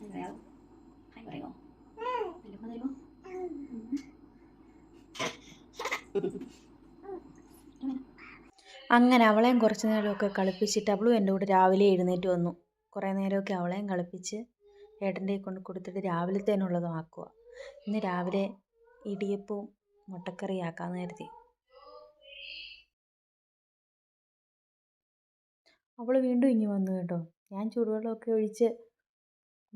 Hi തരുമോ തരുമോ അങ്ങനെ അവളെയും കുറച്ച് നേരമൊക്കെ കളിപ്പിച്ചിട്ട് അവളും എന്റെ കൂടെ രാവിലെ എഴുന്നേറ്റ് വന്നു. കുറേ നേരമൊക്കെ അവളെയും കളിപ്പിച്ച് ഏട്ടന്റെ കൊണ്ട് കൊടുത്തിട്ട് രാവിലത്തേനുള്ളതും ആക്കുക ഇന്ന് രാവിലെ ഇടിയപ്പവും മുട്ടക്കറി ആക്കാമെന്ന് കരുതി. അവൾ വീണ്ടും ഇങ്ങ് വന്നു കേട്ടോ. ഞാൻ ചൂടുവെള്ളമൊക്കെ ഒഴിച്ച്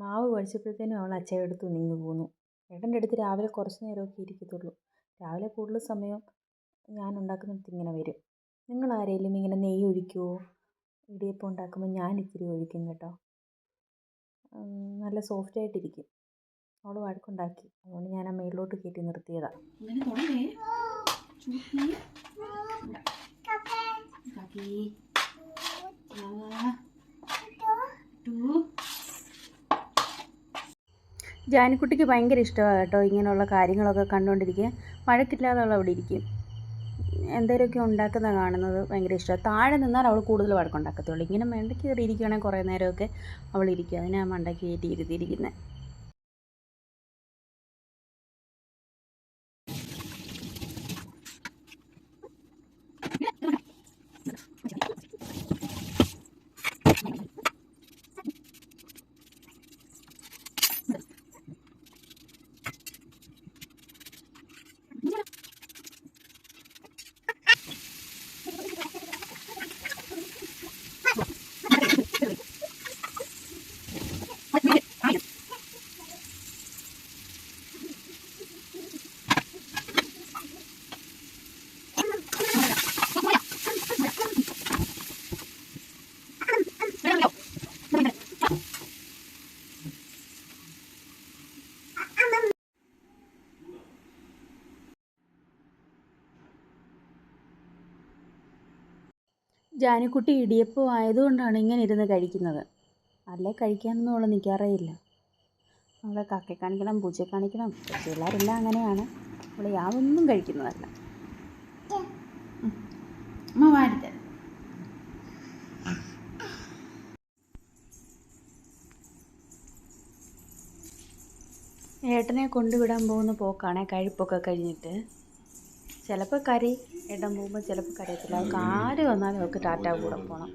മാവ് കുഴച്ചപ്പോഴത്തേനും അവൾ അച്ചയെടുത്ത് നീങ്ങി പോന്നു. ഏട്ടന്റെ അടുത്ത് രാവിലെ കുറച്ച് നേരമൊക്കെ ഇരിക്കത്തുള്ളൂ. രാവിലെ കൂടുതൽ സമയം ഞാൻ ഉണ്ടാക്കുന്നിടത്ത് ഇങ്ങനെ വരും. നിങ്ങൾ ആരെങ്കിലും ഇങ്ങനെ നെയ്യ് ഒഴിക്കുമോ ഇടിയപ്പം ഉണ്ടാക്കുമ്പോൾ ഞാൻ ഇത്തിരി ഒഴിക്കും കേട്ടോ. നല്ല സോഫ്റ്റ് ആയിട്ടിരിക്കും. അവൾ വഴക്കുണ്ടാക്കി. അതുകൊണ്ട് ഞാൻ ആ മേളിലോട്ട് കയറ്റി നിർത്തിയതാണ് അങ്ങനെ ജാനിക്കുട്ടിക്ക് ഭയങ്കര ഇഷ്ടമാണ് കേട്ടോ ഇങ്ങനെയുള്ള കാര്യങ്ങളൊക്കെ കണ്ടുകൊണ്ടിരിക്കുക. മഴക്കില്ലാതെ അവൾ അവിടെ ഇരിക്കും എന്തെങ്കിലുമൊക്കെ ഉണ്ടാക്കുന്ന കാണുന്നത് ഭയങ്കര ഇഷ്ടമാണ്. താഴെ നിന്നാൽ അവൾ കൂടുതൽ വഴക്കുണ്ടാക്കത്തുള്ളൂ. ഇങ്ങനെ മണ്ടയ്ക്ക് കയറി ഇരിക്കുകയാണെങ്കിൽ കുറേ നേരമൊക്കെ അവൾ ഇരിക്കും. അതിനാണ് മണ്ടയ്ക്ക് കയറ്റി ഇരുത്തിയിരിക്കുന്നത്. ജാനിക്കുട്ടി ഇടിയപ്പം ആയതുകൊണ്ടാണ് ഇങ്ങനെ ഇരുന്ന് കഴിക്കുന്നത്. അല്ലേ കഴിക്കാനൊന്നും അവൾ നിൽക്കാറേയില്ല അവളെ കാക്കെ കാണിക്കണം പൂച്ചയെ കാണിക്കണം പിള്ളേരെല്ലാം അങ്ങനെയാണ്. അവൾ യാതൊന്നും കഴിക്കുന്നതല്ല. അമ്മ ഏട്ടനെ കൊണ്ടുവിടാൻ പോകുന്ന പോക്കാണേ കഴിപ്പൊക്കെ കഴിഞ്ഞിട്ട്. ചിലപ്പോൾ കരി ഇടം പോകുമ്പോൾ ചിലപ്പോൾ കരയത്തില്ല. അവൾക്ക് ആര് വന്നാലും അവൾക്ക് ടാറ്റ കൂടെ പോകണം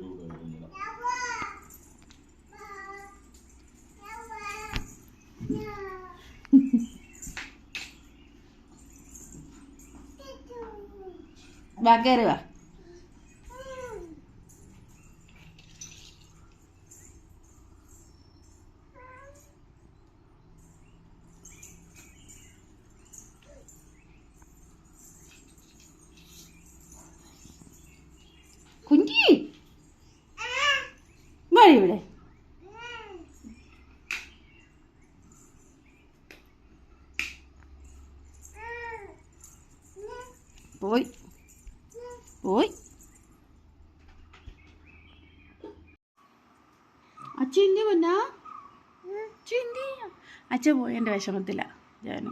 വാ കയറി പോയി. പോയി. അച്ഛൻ എന്തി പൊന്നാ അച്ഛൻ എന്തി അച്ഛൻ പോയി എന്റെ വിഷമത്തില ഞാൻ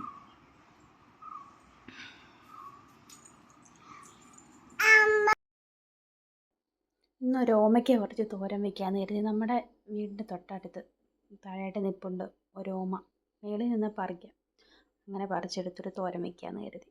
ഇന്നൊരു ഓമയ്ക്ക കുറച്ച് തോരൻ വെക്കാമെന്ന് കരുതി. നമ്മുടെ വീടിന്റെ തൊട്ടടുത്ത് താഴെയായിട്ട് നിൽപ്പുണ്ട് ഒരു ഓമ. മേളിൽ നിന്ന് പറിക്കാം. അങ്ങനെ പറിച്ചെടുത്തൊരു തോരൻ വെക്കാമെന്ന് കരുതി.